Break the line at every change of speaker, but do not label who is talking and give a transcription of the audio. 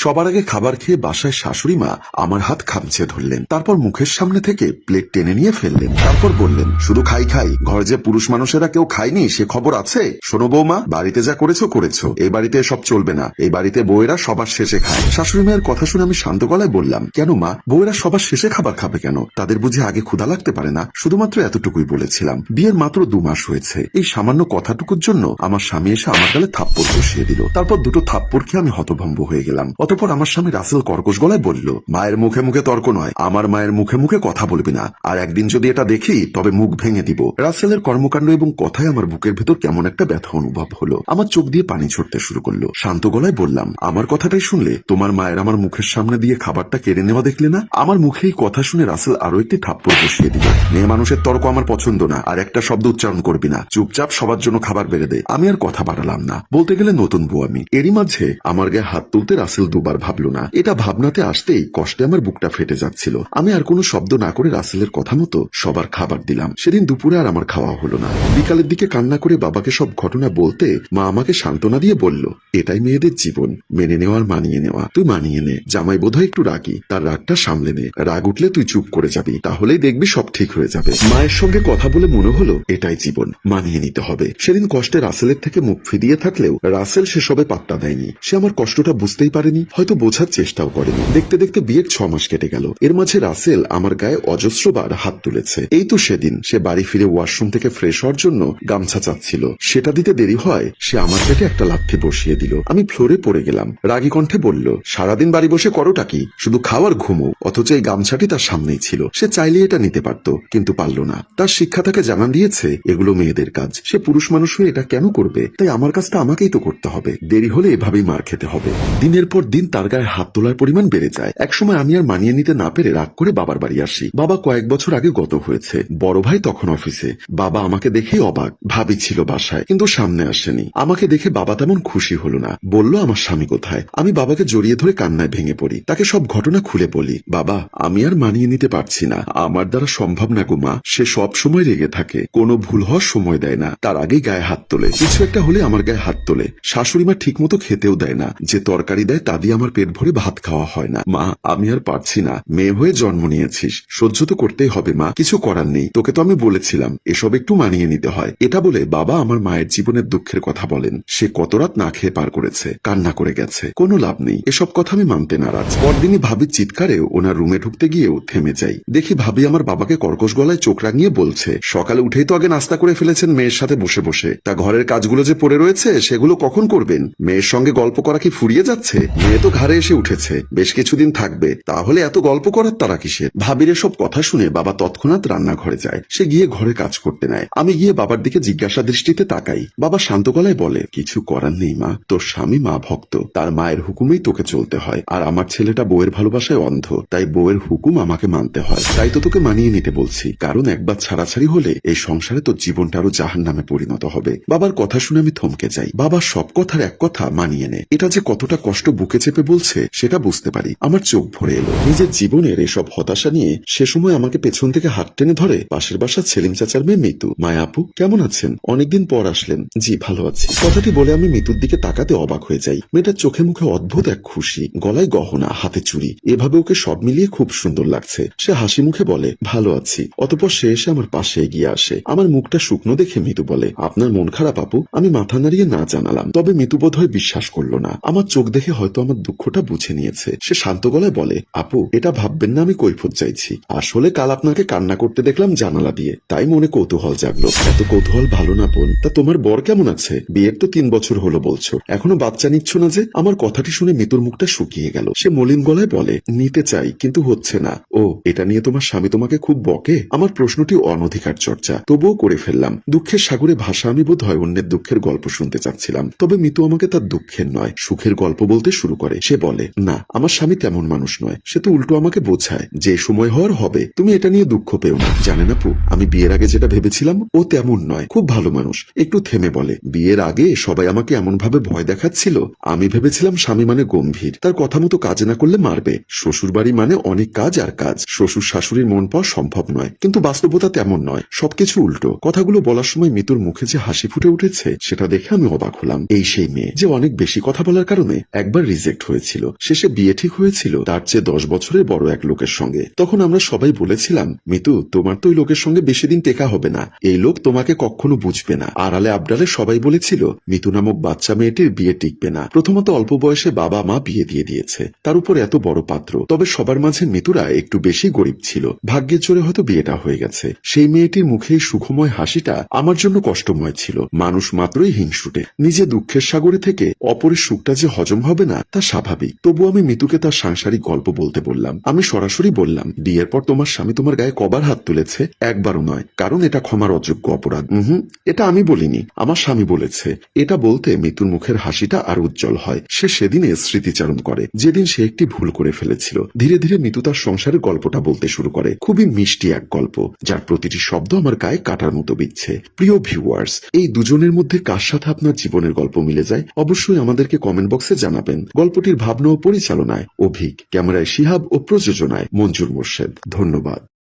সবার আগে খাবার খেয়ে বাসায় শাশুড়ি মা আমার হাত খামচে ধরলেন। তারপর মুখের সামনে থেকে প্লেট টেনে নিয়ে ফেললেন। তারপর বললেন, শুধু খাই খাই। ঘরে যে পুরুষ মানুষেরা কেউ খায়নি, সে খবর আছে? শোনো বৌমা, বাড়িতে যা করেছ করেছ। এই বাড়িতে সব চলবে না। এই বাড়িতে বউয়েরা সবার শেষে খায়। শাশুড়ি মায়ের কথা শুনে আমি শান্ত গলায় বললাম, কেন মা? বউয়েরা সবার শেষে খাবার খাবে কেন? তাদের বুঝে আগে ক্ষুধা লাগতে পারে না। শুধুমাত্র এতটুকুই বলেছিলাম। বিয়ের মাত্র দু মাস হয়েছে। এই সামান্য কথাটুকুর জন্য আমার স্বামী এসে আমার গালে থাপ্পড় বসিয়ে দিল। তারপর দুটো থাপ্পড় খেয়ে আমি হতভম্ব হয়ে গেলাম। অতপর আমার স্বামী রাসেল কর্কশ গলায় বলল, মায়ের মুখে মুখে তর্ক নয়, আমার মায়ের মুখে মুখে কথা বলবি না, আর একদিন যদি এটা দেখি, তবে মুখ ভেঙে দিব। রাসেলের কর্মকাণ্ড এবং কথায় আমার বুকের ভেতর কেমন একটা ব্যথা অনুভব হলো। আমার চোখ দিয়ে পানি ছড়তে শুরু করল। শান্ত গলায় বললাম, আমার কথাটাই শুনলে? তোমার মায়ের আমার মুখের সামনে দিয়ে খাবারটা কেড়ে নেওয়া দেখলে না? আমার মুখে এই কথা শুনে রাসেল আরও একটি থাপ্পড় বসিয়ে দিল, মেয়ে মানুষের তর্ক আমার পছন্দ না, আর একটা শব্দ উচ্চারণ করবি না। চুপচাপ সবার জন্য খাবার বেড়ে দে, আমি আর কথা বাড়ালাম না। বলতে গেলে নতুন বউ আমি। এরই মাঝে আমার গায়ে হাত তুলতে রাসেল দুবার ভাবলো না। এটা ভাবনাতে আসতেই কষ্টে আমার বুকটা ফেটে যাচ্ছিল। আমি আর কোনো শব্দ না করে রাসেলের কথা মতো সবার খাবার দিলাম। সেদিন দুপুরে আর আমার খাওয়া হলো না। বিকালের দিকে কান্না করে বাবাকে সব ঘটনা বলতে মা আমাকে সান্ত্বনা দিয়ে বলল, এটাই মেয়েদের জীবন। মেনে নেওয়ার মানিয়ে নেওয়া। তুই মানিয়ে নে। জামাই বোধহয় একটু রাগি। তার রাগটা সামলে নে। রাগ উঠলে তুই চুপ করে যাবি। তাহলেই দেখবি সব ঠিক হয়ে যাবে। মায়ের সঙ্গে কথা বলে মনে হলো, এটাই জীবন। মানিয়ে নিতে হবে। সেদিন কষ্টে রাসেলের থেকে মুখ ফিরিয়ে থাকলেও রাসেল সেসবে পাত্তা দেয়নি। সে আমার কষ্টটা বুঝতেই পারেনি। হয়তো বোঝার চেষ্টাও করেনি। দেখতে দেখতে বিয়ের ছ মাস কেটে গেল। এর মাঝে রাসেল আমার গায়ে অজস্রবার হাত তুলেছে। এই তো সেদিন সে বাড়ি ফিরে ওয়াশরুম থেকে ফ্রেশ হওয়ার জন্য গামছা চাচ্ছিল। সেটা দিতে দেরি হয়, সে আমার পেটে একটা লাথি বসিয়ে দিল। আমি ফ্লোরে পড়ে গেলাম। রাগী কণ্ঠে বলল, সারাদিন বাড়ি বসে করোটা কি? শুধু খাওয়ার ঘুমো। অথচ এই গামছাটি তার সামনেই ছিল। সে চাইলে এটা নিতে পারত, কিন্তু পারল না। তার শিক্ষা তাকে জানান দিয়েছে, এগুলো মেয়েদের কাজ। সে পুরুষ মানুষ হয়ে এটা কেন করবে? তাই আমার কাজটা আমাকেই তো করতে হবে। দেরি হলে এভাবেই মার খেতে হবে। দিনের পর দিন তার গায়ে হাত তোলার পরিমাণ বেড়ে যায়। একসময় আমি আর মানিয়ে নিতে না পেরে রাগ করে বাবার বাড়ি আসি। বাবা কয়েক বছর আগে গত হয়েছে। বড় ভাই তখন অফিসে। বাবা আমাকে দেখেই অবাক। ভাবি ছিল বাসায়, কিন্তু সামনে আসেনি। আমাকে দেখে বাবা তেমন খুশি হলো না। বলল, আমার স্বামী কোথায়? আমি বাবাকে জড়িয়ে ধরে কান্নায় ভেঙে পড়ি। তাকে সব ঘটনা খুলে বলি। বাবা, আমি আর মানিয়ে নিতে পারছি না। আমার দ্বারা সম্ভব না গো মা। সে সব সময় রেগে থাকে। কোনো ভুল হওয়ার সময় দেয় না। তার আগেই গায়ে হাত তোলে। কিছু একটা হলে আমার গায়ে হাত তোলে। শাশুড়ি মা ঠিক মতো খেতেও দেয় না। যে তরকারি দেয় তা আমার পেট ভরে ভাত খাওয়া হয় না। মা, আমি আর পারছি না। মেয়ে হয়ে জন্ম নিয়েছিস। সহ্য তো করতেই হবে, মা। কিছু করার নেই। তোকে তো আমি বলেছিলাম, এসব একটু মানিয়ে নিতে হয়। এটা বলে বাবা আমার মায়ের জীবনের দুঃখের কথা বলেন। সে কত রাত না খেয়ে পার করেছে, কান্না করে গেছে। কোনো লাভ নেই। এসব কথা আমি মানতে নারাজ। পরদিনই ভাবির চিৎকারেও ওনার রুমে ঢুকতে গিয়েও থেমে যাই। দেখি ভাবি আমার বাবাকে কর্কশ গলায় চোখ রাঙিয়ে বলছে, সকালে উঠেই তো আগে নাস্তা করে ফেলেছেন মেয়ের সাথে বসে বসে। তা ঘরের কাজগুলো যে পড়ে রয়েছে, সেগুলো কখন করবেন? মেয়ের সঙ্গে গল্প করা কি ফুরিয়ে যাচ্ছে? মেয়ে তো ঘরে এসে উঠেছে, বেশ কিছুদিন থাকবে, তাহলে এত গল্প করার তারা কিসের? ভাবির সব কথা শুনে বাবা তৎক্ষণাৎ রান্নাঘরে যায়। সে গিয়ে ঘরে কাজ করতে নেয়। আমি গিয়ে বাবার দিকে জিজ্ঞাসা দৃষ্টিতে তাকাই। বাবা শান্ত গলায় বলে, কিছু করার নেই মা, তোর স্বামী মা ভক্ত। তার মায়ের হুকুমেই তোকে চলতে হয়। আর আমার ছেলেটা বউয়ের ভালোবাসায় অন্ধ, তাই বউয়ের হুকুম আমাকে মানতে হয়। তাই তো তোকে মানিয়ে নিতে বলছি। কারণ একবার ছাড়াছাড়ি হলে এই সংসারে তোর জীবনটা আরও জাহান নামে পরিণত হবে। বাবার কথা শুনে আমি থমকে যাই। বাবা সব কথার এক কথা মানিয়ে নে এটা যে কতটা কষ্ট বুকে চেপে বলছে, সেটা বুঝতে পারি। আমার চোখ ভরে এলো। নিজের জীবনের এসব হতাশা নিয়ে সে সময় আমাকে পেছন থেকে হাত টেনে ধরে, পাশের বাসা সেলিম চাচার মেয়ে মিতু। মায়া আপু, কেমন আছেন? অনেকদিন পর আসলেন। জি, ভালো আছি। কথাটি বলে আমি মিতুর দিকে তাকাতে অবাক হয়ে যাই। মেয়েটার চোখে মুখে অদ্ভুত এক খুশি, গলায় গহনা, হাতে চুড়ি, এভাবে ওকে সব মিলিয়ে খুব সুন্দর লাগছে। সে হাসি মুখে বলে, ভালো আছি। অতপর সে এসে আমার পাশে এগিয়ে আসে। আমার মুখটা শুকনো দেখে মিতু বলে, আপনার মন খারাপ আপু, আমি মাথা নাড়িয়ে না জানালাম। তবে মিতু বোধ হয় বিশ্বাস করল না। আমার চোখ দেখে হয়তো আমার দুঃখটা বুঝে নিয়েছে। সে শান্ত গলায় বলে, আপু, এটা ভাববেন না, আমি কৈফত চাইছি। আসলে কাল আপনাকে কান্না করতে দেখলাম জানালা দিয়ে। তাই মনে কৌতূহল জাগলো। এত কৌতূহল ভালো না, বোন। তা তোমার বর কেমন আছে? বিয়ের তো তিন বছর হলো বলছো। এখনও বাচ্চা নিচ্ছ না যে? আমার কথাটি শুনে মিতুর মুখটা শুকিয়ে গেল। সে মলিন গলায় বলে, নিতে চাই, কিন্তু হচ্ছে না। ও, এটা নিয়ে তোমার স্বামী তোমাকে খুব বকে? আমার প্রশ্নটি অনধিকার চর্চা। তবুও করে ফেললাম। দুঃখের সাগরে ভাষা আমি বোধ হয় অন্যের দুঃখের গল্প শুনতে চাচ্ছিলাম। তবে মিতু আমাকে তার দুঃখের নয়, সুখের গল্প বলতে শুরু করে। সে বলে, না, আমার স্বামী তেমন মানুষ নয়। সে তো উল্টো আমাকে বোঝায় যে সময় হওয়ার হবে। তুমি এটা নিয়ে দুঃখ পেও না। জানেন আপু আমি বিয়ের আগে যেটা ভেবেছিলাম, ও তেমন নয়। খুব ভালো মানুষ। একটু থেমে বলে, বিয়ের আগে সবাই আমাকে এমন ভাবে ভয় দেখাচ্ছিল? আমি ভেবেছিলাম স্বামী মানে গম্ভীর। তার কথা মতো কাজ না করলে মারবে। শ্বশুর বাড়ি মানে অনেক কাজ আর কাজ। শ্বশুর শাশুড়ির মন পাওয়া সম্ভব নয়। কিন্তু বাস্তবতা তেমন নয়। সবকিছু উল্টো। কথাগুলো বলার সময় মিতুর মুখে যে হাসি ফুটে উঠেছে, সেটা দেখে আমি অবাক হলাম। এই সেই মেয়ে যে অনেক বেশি কথা বলার কারণে একবার রিজেক্ট রিজেক্ট হয়েছিল। শেষে বিয়ে ঠিক হয়েছিল, তার চেয়ে দশ বছরের বড় এক লোকের সঙ্গে। তখন আমরা সবাই বলেছিলাম, মিতু, তোমার তো ওই লোকের সঙ্গে বেশি দিন টেকা হবে না। এই লোক তোমাকে কখনো বুঝবে না। আড়ালে আবডালে সবাই বলেছিল, মিতু নামক বাচ্চা মেয়েটির বিয়ে টিকবে না। প্রথমত অল্প বয়সে বাবা মা বিয়ে দিয়ে দিয়েছে। তার উপর এত বড় পাত্র। তবে সবার মাঝে মিতুরা একটু বেশি গরিব ছিল। ভাগ্যের জোরে হয়তো বিয়েটা হয়ে গেছে। সেই মেয়েটির মুখে সুখময় হাসিটা আমার জন্য কষ্টময় ছিল। মানুষ মাত্রই হিংসুটে। নিজে দুঃখের সাগরে থেকে অপরের সুখটা যে হজম হবে না স্বাভাবিক। তবু আমি মিতুকে তার সাংসারিক গল্প বলতে বললাম। আমি সরাসরি বললাম, বিয়ের পর তোমার স্বামী তোমার গায়ে কবার হাত তুলেছে? একবারও নয়, কারণ এটা ক্ষমার অযোগ্য অপরাধ। হুম এটা আমি বলিনি, আমার স্বামী বলেছে। এটা বলতে মিতুর মুখের হাসিটা আর উজ্জ্বল হয়। সে সেদিনে স্মৃতিচারণ করে, যেদিন সে একটি ভুল করে ফেলেছিল। ধীরে ধীরে মিতু তার সংসারের গল্পটা বলতে শুরু করে। খুবই মিষ্টি এক গল্প, যার প্রতিটি শব্দ আমার গায়ে কাটার মতো বিচ্ছে প্রিয় ভিউয়ার্স, এই দুজনের মধ্যে কার সাথে আপনার জীবনের গল্প মিলে যায়? অবশ্যই আমাদেরকে কমেন্ট বক্সে জানাবেন। গল্পটির ভাবনা ও পরিচালনায় অভিক ক্যামেরায় শিহাব ও প্রযোজনায় মঞ্জুর মোর্শেদ। ধন্যবাদ।